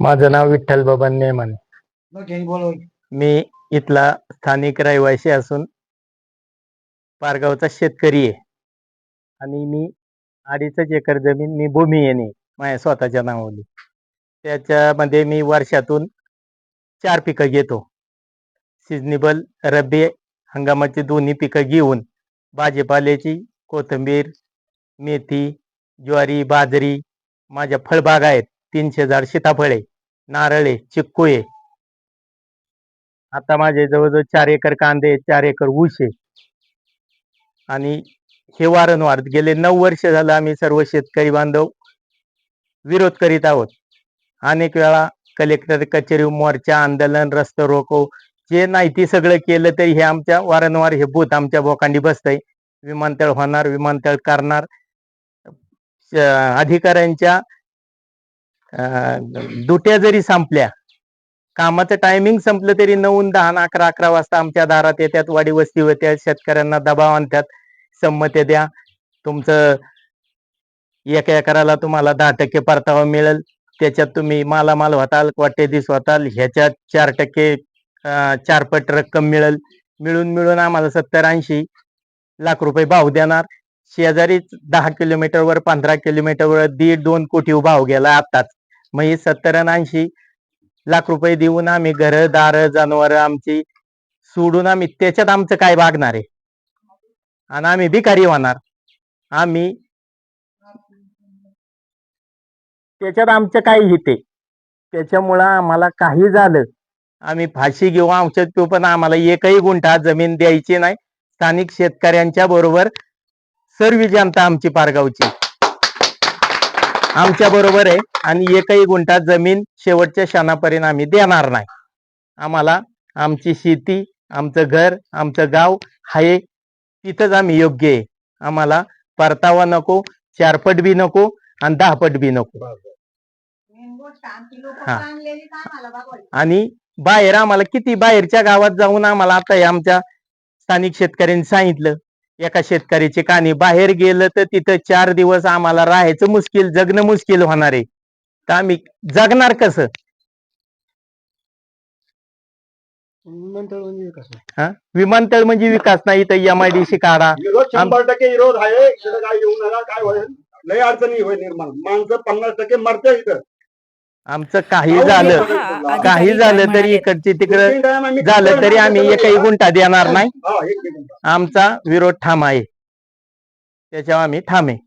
माझं नाव विठ्ठल बबन नेमाने. मी इथला स्थानिक रहिवासी असून पारगावचा शेतकरी आहे. आणि मी अडीचच एकर जमीन मी भूमी येणे माझ्या स्वतःच्या नावाने त्याच्यामध्ये मी वर्षातून चार पिकं घेतो. सिजनेबल रब्बी हंगामाची दोन्ही पिकं घेऊन भाजीपाल्याची कोथिंबीर मेथी ज्वारी बाजरी माझ्या फळबाग आहेत. तीनशे झाड सीताफळे नारळे चिक्कू आहे आता माझे जवळजवळ चार एकर कांदे चार एकर ऊस आहे. आणि हे वारंवार गेले नऊ वर्ष झालं आम्ही सर्व शेतकरी बांधव विरोध करीत आहोत. अनेक वेळा कलेक्टर कचेरी मोर्चा आंदोलन रस्ता रोको जे नाही ते सगळं केलं तरी हे आमच्या वारंवार हे भूत आमच्या बोकांडी बसतंय. विमानतळ होणार विमानतळ करणार. अधिकाऱ्यांच्या अं, दुट्या जरी संपल्या कामाचं टायमिंग संपलं तरी नऊ दहा अकरा अकरा वाजता आमच्या दारात येतात वाडी वस्ती होत्या शेतकऱ्यांना दबाव आणतात संमती द्या. तुमचं एका एकराला तुम्हाला दहा टक्के परतावा मिळेल. त्याच्यात तुम्ही मालामाल होताल दिस होताल ह्याच्यात चार टक्के चारपट रक्कम मिळेल. मिळून मिळून आम्हाला सत्तर ऐंशी लाख रुपये भाव देणार. शेजारीच दहा किलोमीटरवर पंधरा किलोमीटरवर दीड दोन कोटी भाव गेला आताच मग ही सत्तर आणि ऐंशी लाख रुपये देऊन आम्ही घर दार जनावर आमची सोडून आम्ही त्याच्यात आमचं काय भागणार आहे? आणि आम्ही भिकारी होणार. आम्ही त्याच्यात आमचं काय हिते त्याच्यामुळं आम्हाला काही झालं आम्ही फाशी घेऊ औषध पिऊ पण आम्हाला एकही गुंठा जमीन द्यायची नाही. स्थानिक शेतकऱ्यांच्या बरोबर सर्व जनता आमची पारगावची आमच्या बरोबर आहे आणि एकही गुंठा जमीन शेवटच्या क्षणापर्यंत आम्ही देणार नाही. आम्हाला आमची शेती आमचं घर आमचं गाव आहे तिथंच आम्ही योग्य आहे. आम्हाला परतावा नको चारपट बी नको आणि दहापट बी नको. हा. आणि बाहेर आम्हाला किती बाहेरच्या गावात जाऊन आम्हाला आता हे आमच्या स्थानिक शेतकऱ्यांनी सांगितलं. एका शेतकऱ्याची कहाणी बाहेर गेलं तर तिथं चार दिवस आम्हाला राहायचं मुश्किल जगणं मुश्किल होणार आहे. तर आम्ही जगणार कसं? विमानतळ म्हणजे कसं हा? विमानतळ म्हणजे विकास नाही तर एम आय डी सी काढा. विरोध शंभर टक्के विरोध आहे. इथं काय येऊ नका काय होईल? लय अडचणी होईल निर्माण. माणसं पन्नास टक्के मरते इथं. आमचं काही झालं. काही झालं तरी इकडची तिकडं झालं तरी आम्ही एकही गुंठा देणार नाही. हा. आमचा विरोध ठाम आहे. त्याच्यावर आम्ही ठाम आहे.